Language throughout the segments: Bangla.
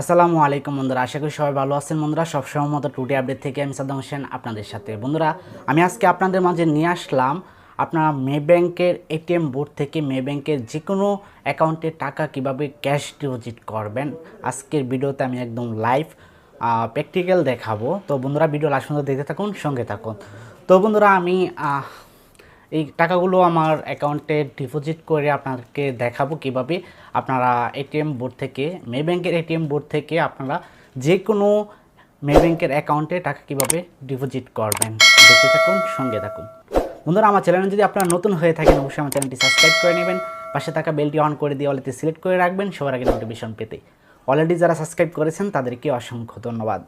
আসসালামু আলাইকুম বন্ধুরা, আশা করি সবাই ভালো আছেন। বন্ধুরা সবসময় মতো টুডে আপডেট থেকে আমি সাদ্দাম হোসেন আপনাদের সাথে। বন্ধুরা, আমি আজকে আপনাদের মাঝে নিয়ে আসলাম আপনারা মে ব্যাংকের এটিএম বোর্ড থেকে মে ব্যাংকের যে কোনো অ্যাকাউন্টে টাকা কীভাবে ক্যাশ ডিপোজিট করবেন। আজকের ভিডিওতে আমি একদম লাইভ প্র্যাকটিক্যাল দেখাবো। তো বন্ধুরা, ভিডিও লাস্ট পর্যন্ত দেখতে থাকুন, সঙ্গে থাকুন। তো বন্ধুরা, আমি এই টাকাগুলো আমার অ্যাকাউন্টে ডিপোজিট করে আপনাদেরকে দেখাবো কীভাবে। আপনারা এটিএম বোর্ড থেকে মে ব্যাংকের এটিএম বোর্ড থেকে আপনারা যে কোনো মে ব্যাংকের অ্যাকাউন্টে টাকা কীভাবে ডিপোজিট করবেন। দেখতে থাকুন, সঙ্গে থাকুন। বন্ধুরা, আমার চ্যানেল যদি আপনারা নতুন হয়ে থাকেন, অবশ্যই আমার চ্যানেলটি সাবস্ক্রাইব করে নেবেন। পাশে থাকা বেলটি অন করে দিয়ে অলেতে সিলেক্ট করে রাখবেন সবার আগে নোটিফিকেশন পেতে। অলরেডি যারা সাবস্ক্রাইব করেছেন, তাদেরকে অসংখ্য ধন্যবাদ।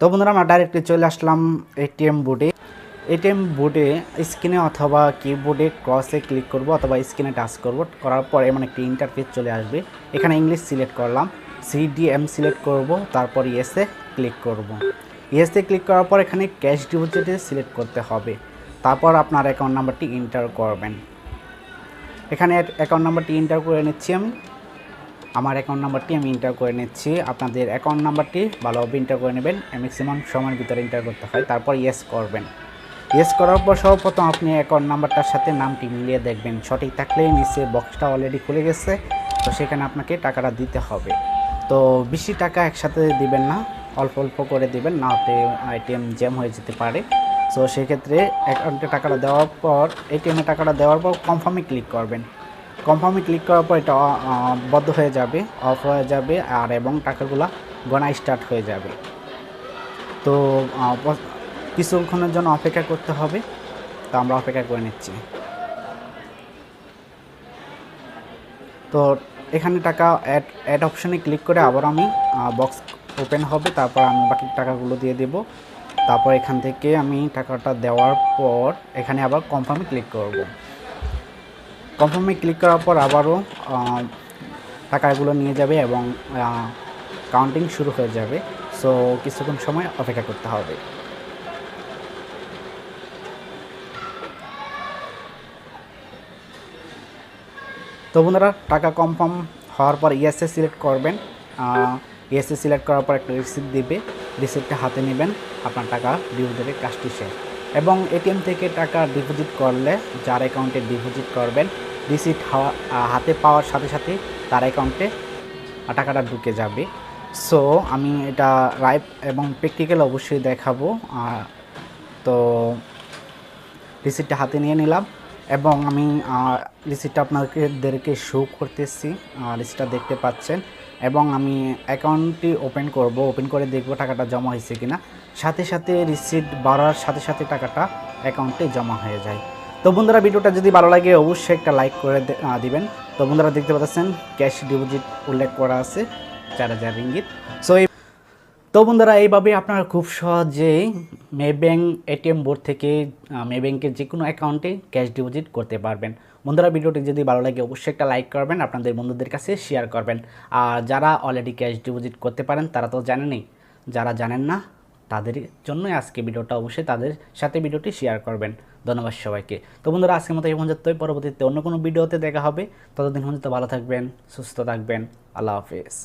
তো বন্ধুরা, আমরা ডাইরেক্টলি চলে আসলাম এটিএম বোর্ডে এটিএম বোর্ডে স্ক্রিনে অথবা কিবোর্ডে ক্রসে ক্লিক করব অথবা স্ক্রিনে টাচ করব। করার পর এমন একটি ইন্টারফেস চলে আসবে। এখানে ইংলিশ সিলেক্ট করলাম। সিডিএম সিলেক্ট করব, তারপর ইয়েসে ক্লিক করব। ইয়েসে ক্লিক করার পর এখানে ক্যাশ ডিপোজিটে সিলেক্ট করতে হবে। তারপর আপনার অ্যাকাউন্ট নাম্বারটি এন্টার করবেন। এখানে অ্যাকাউন্ট নাম্বারটি এন্টার করে নিচ্ছি আমি। আমার অ্যাকাউন্ট নাম্বারটি আমি ইন্টার করে নিচ্ছি। আপনাদের অ্যাকাউন্ট নাম্বারটি ভালোভাবে ইন্টার করে নেবেন। ম্যাক্সিমাম সময়ের ভিতরে ইন্টার করতে হয়। তারপর ইয়েস করবেন। ইয়েস করার পর সর্বপ্রথম আপনি অ্যাকাউন্ট নাম্বারটার সাথে নামটি মিলিয়ে দেখবেন। সঠিক থাকলে নিচে বক্সটা অলরেডি খুলে গেছে। তো সেখানে আপনাকে টাকাটা দিতে হবে। তো বেশি টাকা একসাথে দিবেন না। অল্প অল্প করে দিবেন। না হতে এটিএম জ্যাম হয়ে যেতে পারে। সো সেক্ষেত্রে অ্যাকাউন্টে টাকাটা দেওয়ার পর এটিএমে টাকাটা দেওয়ার পর কনফার্মে ক্লিক করবেন। কনফার্মে ক্লিক করার পর এটা বদ্ধ হয়ে যাবে অফ হয়ে যাবে, আর এবং টাকাগুলো গণা স্টার্ট হয়ে যাবে। তো কিছুক্ষণের জন্য অপেক্ষা করতে হবে। তো আমরা অপেক্ষা করে নিচ্ছি। তো এখানে টাকা অ্যাড অ্যাড অপশানে ক্লিক করে আবার আমি বক্স ওপেন হবে, তারপর আমি বাকি টাকাগুলো দিয়ে দেব। তারপর এখান থেকে আমি টাকাটা দেওয়ার পর এখানে আবার কনফার্মে ক্লিক করব। কনফার্মে ক্লিক করার পর আবারও টাকাগুলো নিয়ে যাবে এবং কাউন্টিং শুরু হয়ে যাবে। সো কিছুক্ষণ সময় অপেক্ষা করতে হবে। তো বন্ধুরা, টাকা কনফার্ম হওয়ার পর ইএসএ সিলেক্ট করবেন। ইএসএ সিলেক্ট করার পর একটা রিসিপ্ট দিবে। রিসিপ্টটা হাতে নেবেন। আপনার টাকা ডিপোজিটের কাজটি শেষ। এবং এটিএম থেকে টাকা ডিপোজিট করলে যার অ্যাকাউন্টে ডিপোজিট করবেন, রিসিট রিসিপ্ট হাতে পাওয়ার সাথে সাথে তার অ্যাকাউন্টে টাকাটা ঢুকে যাবে। সো, আমি এটা লাইভ এবং প্র্যাকটিক্যাল অবশ্যই দেখাবো। তো রিসিপ্টটা হাতে নিয়ে নিলাম এবং আমি রিসিপ্টটা আপনাদেরকে শো করতেছি। রিসিপ্টটা দেখতে পাচ্ছেন। এবং আমি অ্যাকাউন্টটি ওপেন করব, ওপেন করে দেখব টাকাটা জমা হয়েছে কিনা। সাথে সাথে রিসিপ্ট বাড়ার সাথে সাথে টাকাটা অ্যাকাউন্টে জমা হয়ে যায়। তো বন্ধুরা, ভিডিওটা যদি ভালো লাগে, অবশ্যই একটা লাইক করে দিবেন। তো বন্ধুরা, দেখতে পাচ্ছেন ক্যাশ ডিপোজিট উল্লেখ করা আছে, চার হাজার রিঙ্গিত। সো এই তো বন্ধুরা, এইভাবে আপনারা খুব সহজেই মে ব্যাংক এটিএম বোর্ড থেকে মে ব্যাংকের যে কোনো অ্যাকাউন্টে ক্যাশ ডিপোজিট করতে পারবেন। বন্ধুরা ভিডিওটি যদি ভালো লাগে, অবশ্যই একটা লাইক করবেন, আপনাদের বন্ধুদের কাছে শেয়ার করবেন। আর যারা অলরেডি ক্যাশ ডিপোজিট করতে পারেন, তারা তো জানেনই, যারা জানেন না, তাদের জন্যই আজকে ভিডিওটা অবশ্যই তাদের সাথে ভিডিওটি শেয়ার করবেন। ধন্যবাদ সবাইকে। তো বন্ধুরা আজকের মতো এই পর্যন্ত পরবর্তীতে অন্য কোনো ভিডিওতে দেখা হবে। ততদিন পর্যন্ত ভালো থাকবেন, সুস্থ থাকবেন। আল্লাহ হাফিজ।